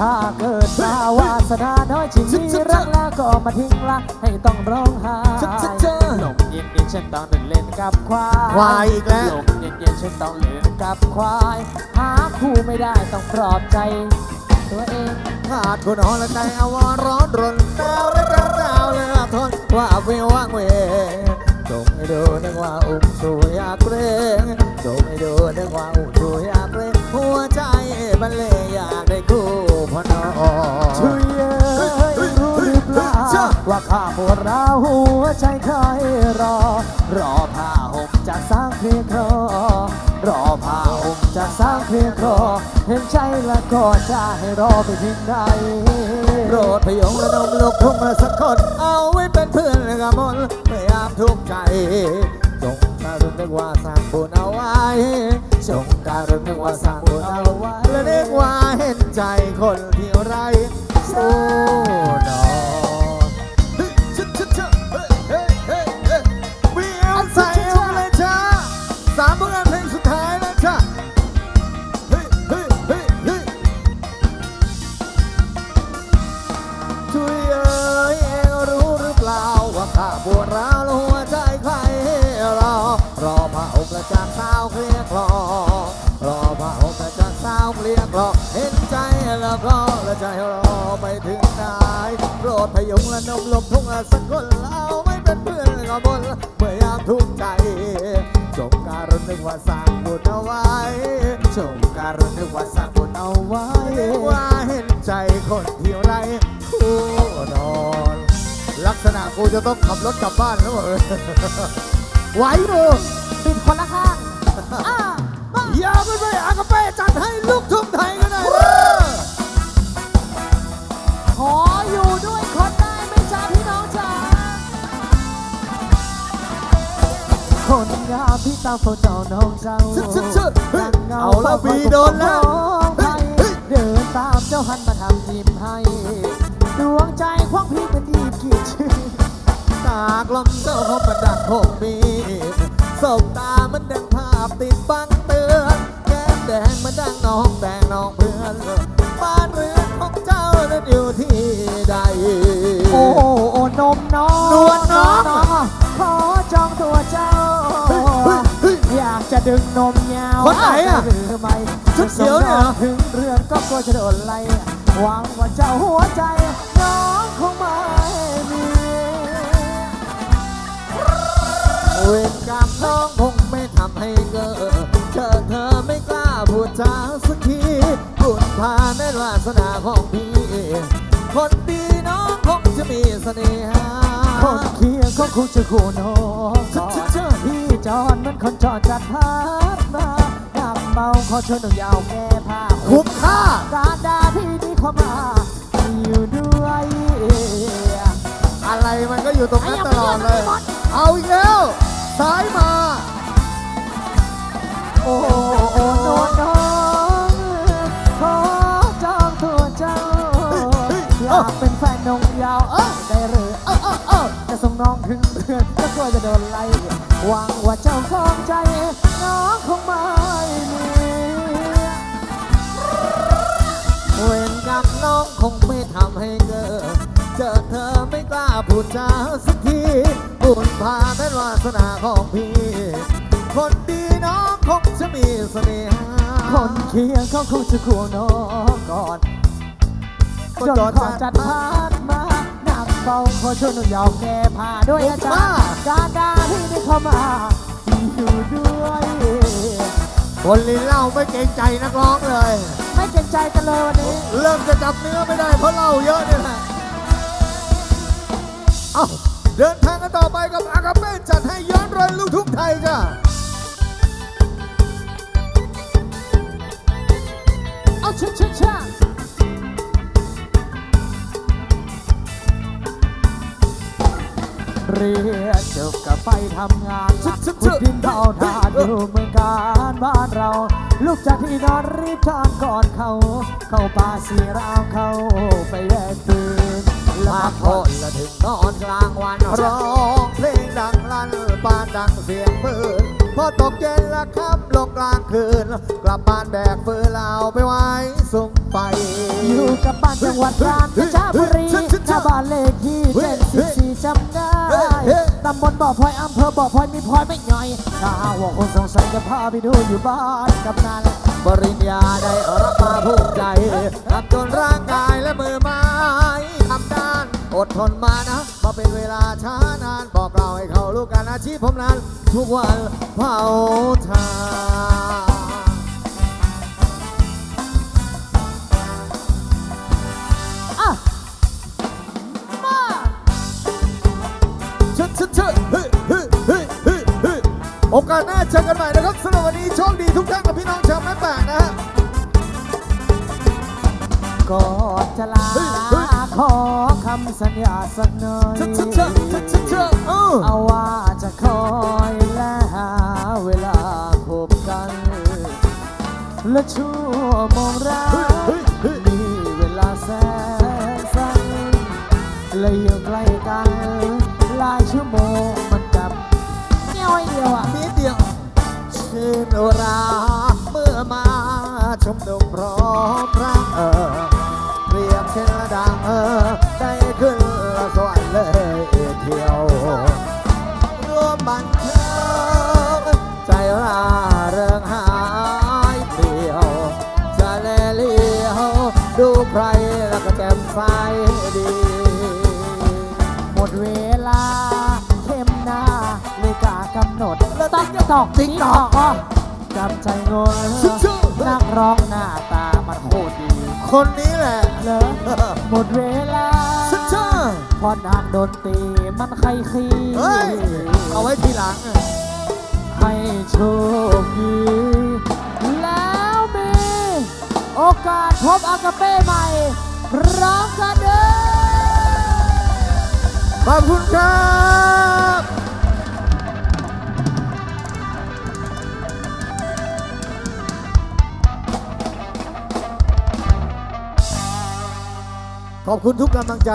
ถ้าเกิดมาวาสนาน้อยจริงมีรักแล้วก็มาทิ้งละให้ต้องร้องไห้จ๊ะจ๊ะจ๊ะลมเย็นๆฉันต้องเดินเล่นกับควายควายอีกแล้วลมเย็นๆฉันต้องเล่นกับควาย หาคู่ไม่ได้ต้องปลอบใจ ตัวเองขาดคนอ่อนและใจอาวรร้อนรนดาวและกระดาวเลือทนว่าเวว่างเวจงให้ดูนึกว่าอุ้มชูอยากเกรงจงให้ดูนึกว่า ว่าข้าปวดร้าวหัวใจใครรอ รอผ้าห่มจากสร้างเพลียงครอรอผ้าห่มจากสร้างเพลียงครอเห็นใจแล้วก็จะให้รอไปถึงไหนโปรดพยองระดมลูกทุ่งละสักคนเอาไว้เป็นเพื่อนกับมนพยายามทุกข์ใจจงการุณนึกว่าสร้างบุญเอาไว้จงการุณนึกว่าสร้างบุญเอาไว้และนึกว่าเห็นใจคนที่ไร้สู้ เคลียกรอเห็นใจแล้วก็และใจรอไปถึงไหนโปรดพยุงและนมลมทุ่งสักคนเราไม่เป็นเพื่อนกับบนเมื่อยามทุกข์ใจจงการนึกว่าสร้างบุญเอาไว้จงการนึกว่าสร้างบุญเอาไว้ว่าเห็นใจคนที่ไรคู่นอน ลักษณะกูจะต้องขับรถกลับบ้านแล้วบอกเลยไหวอยู่ปิดคนละข้าามที่ตามเขาเจ้าน้องเจ้าชึบชึบชึบเฮ้ยเอาละบีโดนแล้วเฮ้ยเดินตามเจ้าหันมาทำยิ้มให้ ดวงใจของพี่เป็นดีบขีดชื่อตากลมเจ้าเขาประดับคงมีสบตามันดังภาพติดบังเตือนแก้มแดงมันดังน้องแดงน้องเพื่อนบ้านเรือนของเจ้านั้นอยู่ที่ใด โอ้โอ้นมน้องนวลน้องขอจองตัวเจ้า ดึงนมยาวคนไหนอะหรือไม่ชุดเขียวเนี่ยเหรอ ถึงเรือนก็กลัวจะโดนไล่หวังว่าเจ้าหัวใจ น้องคงไม่มีเวรกรรมน้องคงไม่ทำให้เกิดเธอเธอไม่กล้าพูดจาสักทีบุญพาในวาสนาของพี่คนดีน้องคงจะมีเสน่หาคนเคียงก็คงจะคู่น้อง จ้าเจ้าพี่จอนเหมันคนจอดจัดพาดมาหนักเมาขอชวนหนุ่มยาวแก้ผ้าคุ้มค่าการดาที่มีความหมายอยู่ด้วย อะไรมันก็อยู่ตรงนั้นตลอดเลย เอาอีกแล้วซ้ายมา โอ้โอ้นวลน้องขอจองตัวเจ้า อยากเป็นแฟนนงยาว เออได้หรือเออเออเออจะส่งน้องถึงเรือนก็ก ลัวจะโดนไล่หวังว่าเจ้าของใจ น้องคงไม่มีเวรกรรมน้องคงไม่ทำให้เกิดเจอเธอไม่กล้าพูดจาสักทีบุญพาเป็นวาสนาของพี่ คนดีน้องคงจะมีเสน่หาคนเคียงเขาคงจะคู่น้องก่อนก็จนจอดขอจัดพา เบาขอชวนหนุ่มยาวแก้ผ้าด้วยนะจ๊ะการดาที่ได้เข้ามาอยู่ด้วยคนลิ้นเหล่าไม่เกรงใจนักร้องเลย ไม่เกรงใจกันเลยวันนี้ เริ่มจะจับเนื้อไม่ได้เพราะเหล้าเยอะเนี่ยแหละเอาเดินทางกันต่อไปกับอากาเป้จัดให้ย้อนรอยลูกทุ่งไทยจ้ะ เรียนจบกับไปทำงานหนักขุดดินเผาทานอยู่เมืองการบ้านเรา ลูกจากที่นอนรีบทานก่อนเขา เข้าป่าสีราวเขาไปแยกปืนลาพนละถึงนอนกลางวันร้องเพลงดังลั่นปานดังเสียงปืนพอตกเย็นละครับลงกลางคืน กลับบ้านแบกฟืนเราไปไว้สุมไฟอยู่กับบ้านจังหวัดกาญจนบุรีหน้าบ้านเลขที่เจ็ดสิบสี่จำได้ ตำบลบ่อพลอยอำเภอบ่อพลอยมีพลอยไม่ย่อยถ้าหากว่าคนสงสัยจะพาไปดูอยู่บ้านกำนันปริญญาได้รับมาภูมิใจทำจนร่างกายและมือไม้ทำด้านอดทนมานะมาเป็นเวลาช้านานบอกเราให้เขารู้กันอาชีพผมนั้น ทุกวันเผาทาน โอกาสหน้าเจอกันใหม่นะครับสำหรับวันนี้โชคดีทุกท่านกับพี่น้องชาวแม่แปะนะฮะก่อนจะลาขอคำสัญญาสักหน่อยเอาว่าจะคอยและหาเวลาพบกัน และชั่วโมงรเฮ้ยกมีเวลาแสนสั้นและอยู่ใกล้กันหลายชั่วโมง นราเมื่อมาชมนุ ติ๊กตอกติ๊กตอกก็จำใจงนชื่อนักร้องหน้าตามันโคตรดี คนนี้แหละเหรอหมดเวลาชื่อชื่อพอนักดนตรีมันใครขี้เฮ้ยเอาไว้ทีหลังอะให้โชคดีแล้วมีโอกาสพบอากาเป้ใหม่พร้อมกันเด้อขอบคุณครับ ขอบคุณทุกกำลังใจ